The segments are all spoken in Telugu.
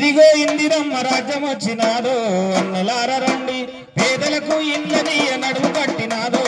ఇదిగో ఇందిరమ్మ రాజ్యం వచ్చినాదో అన్నలార రండి. పేదలకు ఇండ్లని నడుము కట్టినాదో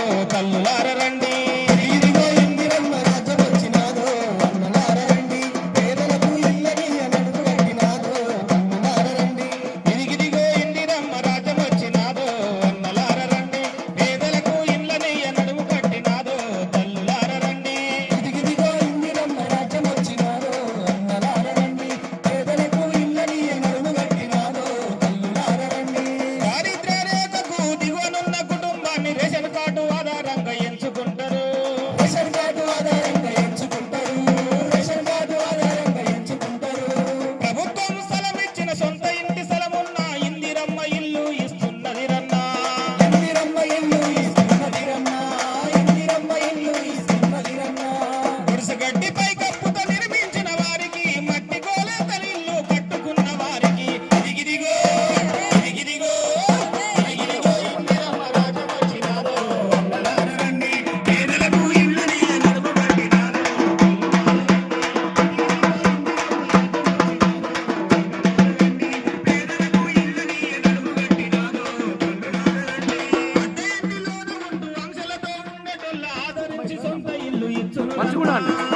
ಗುಣ